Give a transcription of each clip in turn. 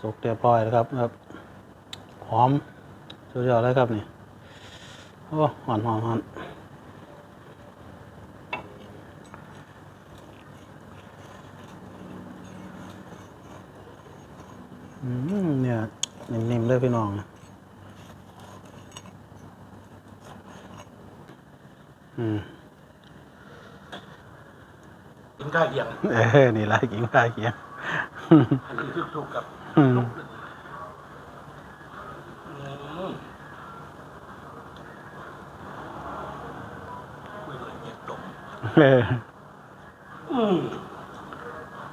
สุกเรียบร้อยแล้วครับครับหอมสุดยอดเลยครับนี่โอ้หอนหอนหอนอืมเนี่ยนิ่มๆเลยพี่น้องอืมกินข้าวเหี่ยงเออนี่ละกินข้าวเคียงอันนี้คือถูกกับอืมลูกอืมคุยเลยเงียบตก เอออืม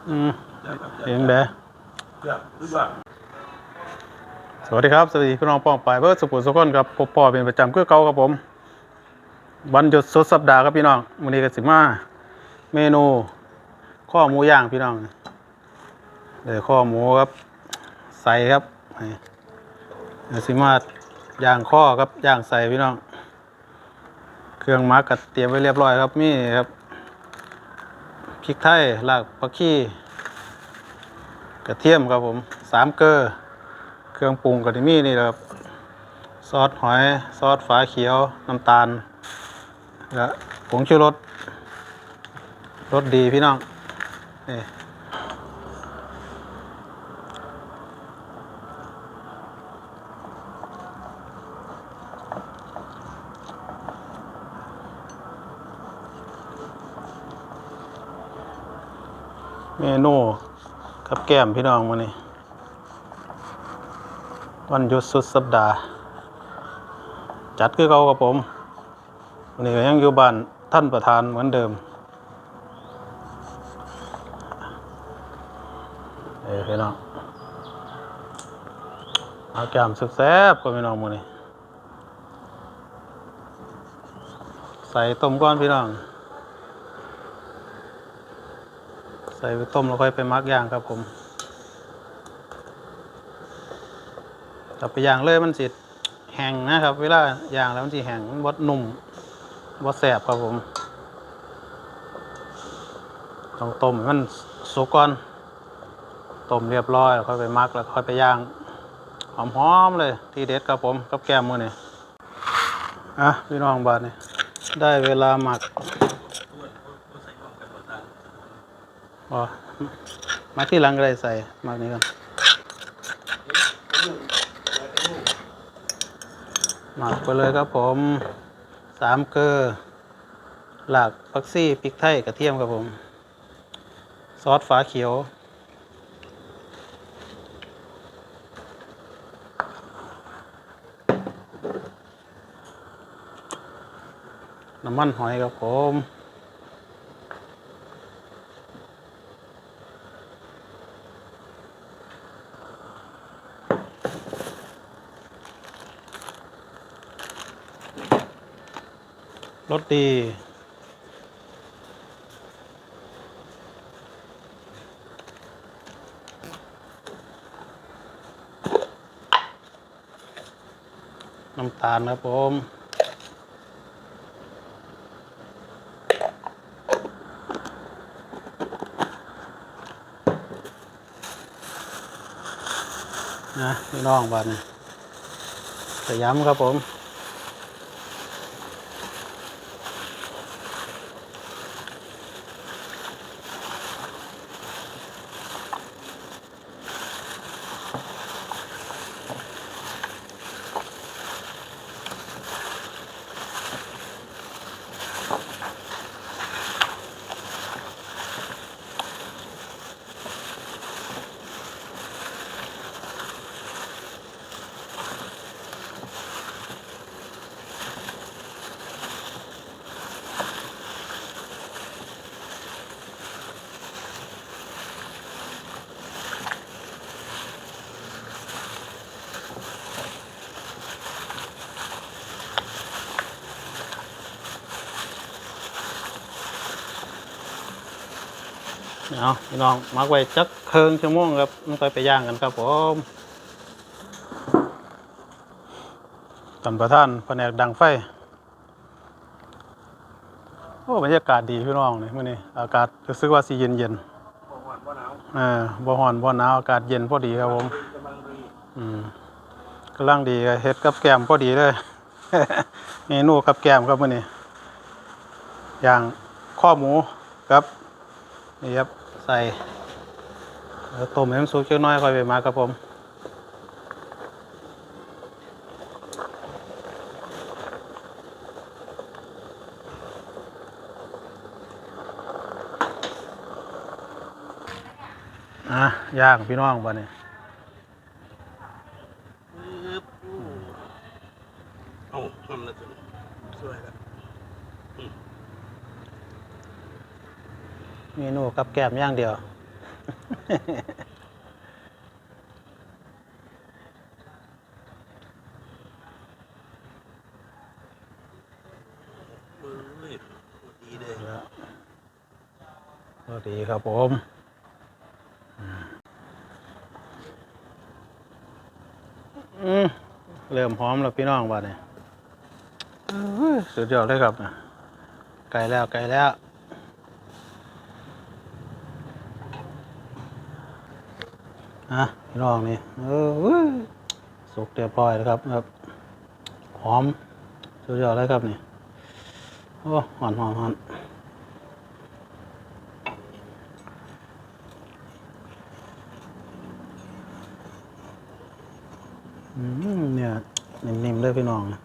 อืมแบบเสียงเด้อสวัสดีครับ สวัสดีพี่น้องป้องปายเบิร์ดสุขุมสุขคนครับพบพ่อเป็นประจำคือเก่าครับผม วันหยุดสุดสัปดาห์ครับพี่น้องวันนี้ก็สิมาเมนู ข้อหมูย่างพี่น้องเดี๋ยวข้อหมูครับ ใส่ครับนี่สิมาย่างข้อครับย่างใส่พี่น้อง เครื่องหมักกัดเตรียมไว้เรียบร้อยครับมีครับพริกไทยรากผักชีกระเทียมครับผมสามเกลือเครื่องปรุงก็ที่มีนี่ครับซอสหอยซอสฝาเขียวน้ำตาลและผงชูรสรสดีพี่น้องนี่ เมนูกับแก้มพี่น้องมานี่วันหยุดสุดสัปดาห์ จัดคือเขากับผมวันนี้ก็ยังอยู่บ้านท่านประธานเหมือนเดิมเอ้พี่น้องเอาแก้มสุดแซ่บก็พี่น้องมือนี้ใส่ต้มก้อนพี่น้อง ใส่ไปต้มแล้วค่อยไปมักย่างครับผมกับไปย่างเลยมันสิแห้งนะครับ เวลาย่างแล้วมันสิแห้งมันบดนุ่มบดแสบครับผมต้องต้มให้มันสุกก่อนต้มเรียบร้อยแล้วค่อยไปมักแล้วค่อยไปย่างหอมๆเลยที่เด็ดครับผมกับแก้มมือนี่อะพี่น้องบาทนี่ได้เวลาหมัก อ๋อมาที่หลังก็ได้ใส่มักนี้กันหมักไปเลยครับผมสามเกลือหลักปักซี่พริกไทยกระเทียมครับผม ซอสฝาเขียว น้ำมันหอยครับผม รสดี น้ำตาลครับผมนะพี่น้องบ้านนี่จะย้ำครับผม เอาพี่น้องมักไว้จักเคิงชั่วโมงครับมันค่อยไปย่างกันครับผมท่านประธานแผนกดังไฟ โอ้บรรยากาศดีพี่น้องนี่มื้อนี้อากาศรู้สึกว่าสิเย็นเย็นบอกว่าว่าหนาวๆเออบ่อนบ่หนาวอากาศเย็นพอดีครับผมจะกำลังดีเฮ็ดกับแกมพอดีเลยเมนูกับแกมครับมื้อนี้อย่างข้อหมูครับ นี่ครับ ใส่แล้วต้มให้มันสุกจักน้อยค่อยไปมาครับผมอะย่างพี่น้องบ่เนี่ยเอ้าทำแล้วสิสวยแล้ว เมนูกับแกล้มอย่างเดียวมือเลยดีเลยสวัสดีครับผมอืมเริ่มหอมแล้วพี่น้องบ่เนี่ยอื้อสุดยอดเลยครับน่ะไก่แล้วไก่แล้ว อะพี่น้องนี่เออสุกเรียบร้อยแล้วครับครับหอมสุดยอดเลยครับนี่โอ้หอนหอนหอนอืมเนี่ยนิ่มๆเลยพี่น้องนะ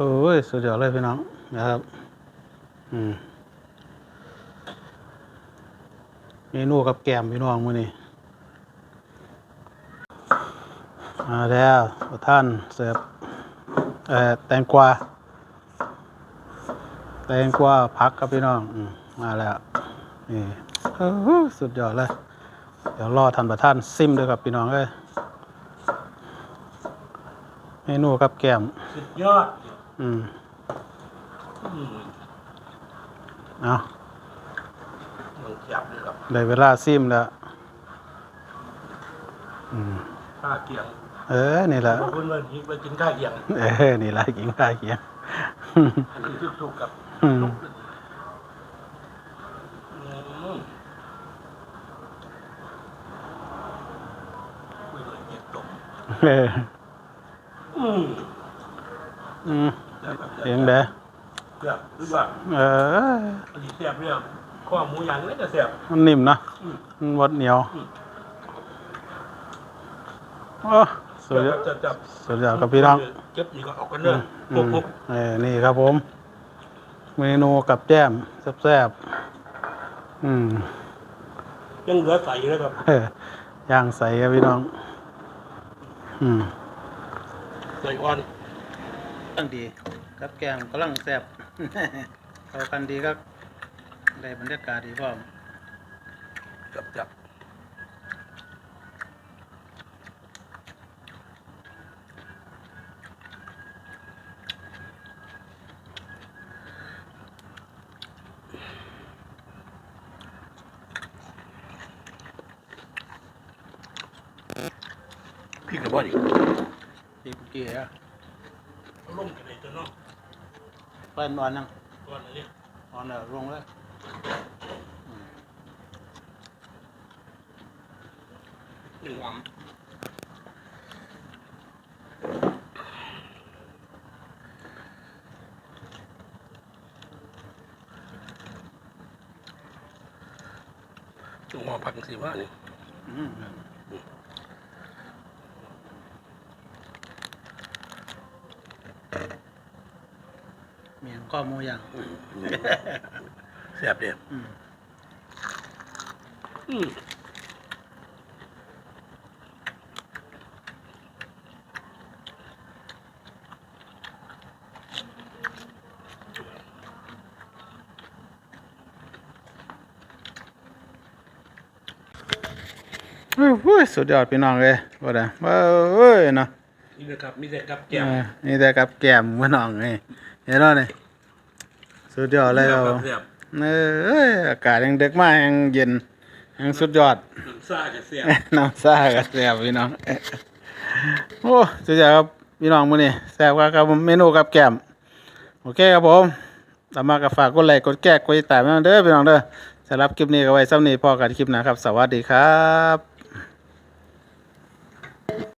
โอ้ยสุดยอดเลยพี่น้องนะครับอืมเมนูกับแกมพี่น้องมื้อนี้มาแล้วท่านเสิร์ฟเอ่อแตงกวาแตงกวาผักครับพี่น้องอืมมาแล้วนี่โอ้โหสุดยอดเลยเดี๋ยวรอท่านประธานซิมด้วยครับพี่น้องเอ้ยเมนูกับแกมสุดยอด อืมอืมเอามันจับเลยครับได้เวลาซิมแล้วอืมข้าเกียงเออ นี่แหละขอบคุณวันนี้ไปกินข้าวเกียง เออ นี่แหละกินข้าวเคียงอันนี้ทุกๆกับอืมลูกอืมคุยเลยเก็บตกเอออืม อืม แล้วแบบ เสียงเด้อเสียบหรือว่าเอออันนี้เสียบเนี่ยข้อหมูย่างนี่ก็เสียบ มันนิ่มนะอืม มันวัดเหนียวอืมโอ้สุดยอดจับจับสุดยอดครับพี่น้อง เก็บนี่ก็ออกกันเด้ออืโอ้มโหเออนี่ครับผม เมนูกับแก้มแซ่บๆอืม ยังเหลือใส่เลยครับเออย่างใสครับพี่น้อง อืม ใส่อ่อนตั้งดี กับแกมกำลังแซ่บเข้ากันดีครับได้บรรยากาศดีพร้อมจับจับพริกกระบอกอีกดีกุกี้อะร่มกันเลยตัวเนาะ เปิ้นอ่อนยังก้อนอันนี้อ่อนแล้วลงเลยหนึ่งหอมหนึ่งหอมผักสีว่านี่ มเมียงข้อหมูย่างแซ่บเดียวอืมอืมเฮ้ยเฮ้ยสุดยอดพี่น้องเลยว่าได้เอ้ยเนาะนี่นะครับมีแต่กับเอแก้มอนี่แต่กับแก้มพี่น้องนี่ เห็นแล้วนี่สุดยอดเลยครับกับเสียบเอ้ยอากาศยังเด็กมากยังเย็นยังสุดยอดน้ำซ่าจะเสียบน้ำซ่ากับแซ่บพี่น้องโอ้สุดยอดครับพี่น้องมื้อนี้แซ่บครับครับเมนูกับแก้มโอเคครับผมตามมากับฝากกดไลค์กดแก้กดติดตามให้เด้อพี่น้องเด้อสำหรับคลิปนี้ก็ไว้ซ้ำนี้พอกันคลิปหนะครับ สวัสดีครับ